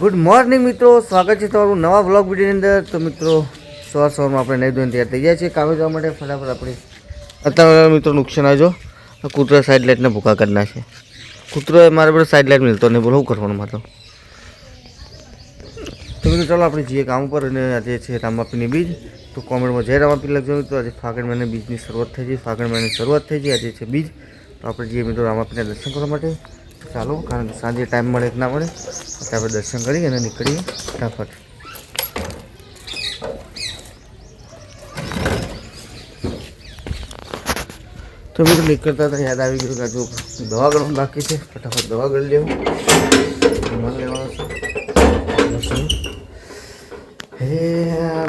Good morning મિત્રો, સ્વાગત છે તમારું નવા બ્લોગ વિડીયોની અંદર. તો મિત્રો, સવાર સવારમાં આપણે નહીં ધોઈને તૈયાર થઈ ગયા છીએ. કામે જવા માટે ફટાફટ આપણે અત્યારે મિત્રો નુકસાન આવજો કૂતરા સાઈડ લાઇટને ભૂકા કરી નાખે. કૂતરો મારે બધે સાઈડ લાઇટ મિલતો નહીં બોલો, શું કરવાનું મારે તો? મિત્રો, ચાલો આપણે જઈએ કામ ઉપર અને આજે છે રામાપીની બીજ. તો કોમેન્ટમાં જય રામાપી લખજો મિત્રો. આજે ફાગણ મહિને બીજની શરૂઆત થઈ છે ફાગણ મહિનાની શરૂઆત થઈ ગઈ. આજે છે બીજ. તો આપણે જઈએ મિત્રો રામાપીના દર્શન કરવા માટે. ચાલો, કારણ કે સાંજે ટાઈમ મળે કે ના મળે આપણે દર્શન કરી અને નીકળીએ ફટાફટ. તો મિત્રો, નીકળતા હતા યાદ આવી ગયું કે હજુ દવા બાકી છે. ફટાફટ દવા ગળી લેવું. લેવાનો હે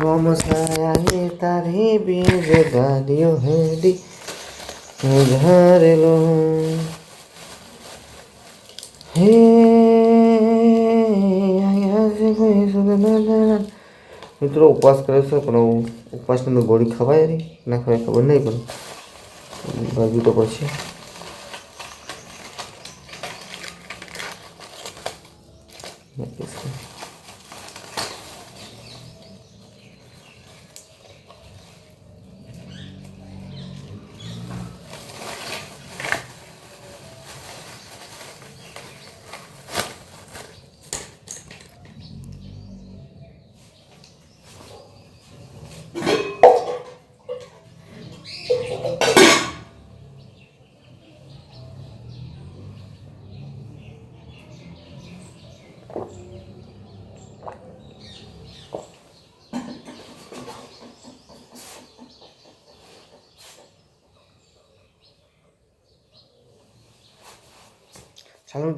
રોમ સાયા તારી બીજ ગાડીઓ ઉધારેલો હે દી સુગંધ મિત્રો ઉપવાસ કર્યો છે, પણ ઉપવાસની ગોળી ખવાય નહીં ના ખવાય ખબર નહીં, પણ ભાગ્યું તો પછી. ચાલો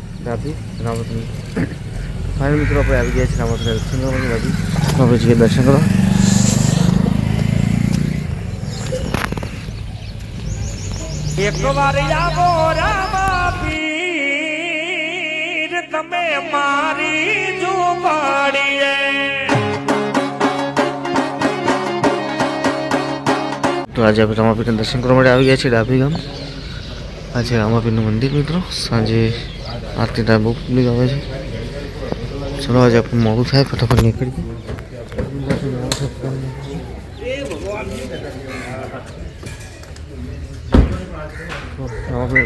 તો. આવી ગયા છે આપણે ડાભી રામતની ફાઇનલ મિત્રો આપણે આવી ગયા છે રામતના દર્શન કરવા માટે ડાભી આપણે જઈએ દર્શન કરવા એક વાર આવો રામા પીર તમે મારી જુબાડીએ તો આજે આપણે રામાપીરના દર્શન કરવા માટે આવી ગયા છીએ ડાભી ગામ આ છે રામાપીરનું મંદિર મિત્રો સાંજે આરતી ટાઈમ બહુ પબ્લિક આવે છે. ચલો, આજે આપણે મોડું થાય, ફટાફટ નીકળીએ.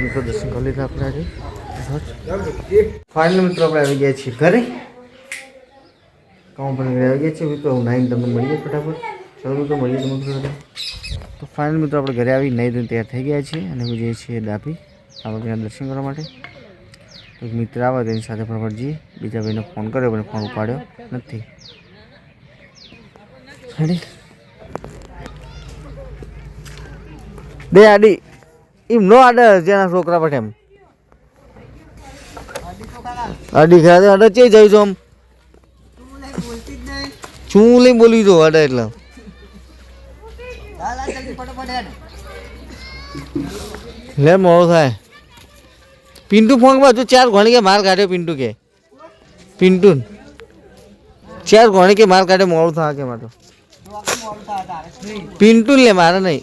મિત્રો દર્શન કરી લીધા આપણે ફાઇનલ મિત્રો આપણે આવી ગયા છીએ ઘરે. કામ પણ આવી ગયા છીએ. મિત્રો નાઈન તમને મળીએ ફટાફટ. ચલો, મિત્રો, મળીએ તમને તો ફાઇનલ મિત્રો, આપણે ઘરે આવી નહીં ધોઈને તૈયાર થઈ ગયા છીએ અને જઈએ છીએ આપણે ત્યાં દર્શન કરવા માટે. એક મિત્ર આવે તેની સાથે ફટાફટ બીજા ભાઈને ફોન કર્યો પણ ફોન ઉપાડ્યો નથી. બે આડી. એમ નો આડે જેના છોકરા પર એમ આડી ખાતે આડે ચે જઈશું આમ? શું લઈ બોલી જો આડે એટલે. લે મોડો થાય. પિન્ટુ ફોનમાં બાજુ ચાર ઘણી કે માર કાઢ્યો પિન્ટુ કે પિન્ટુ ચાર ઘણી કે માર કાઢ્યો મોડું થવા કે મારે? પિન્ટુ લે મારે નહીં.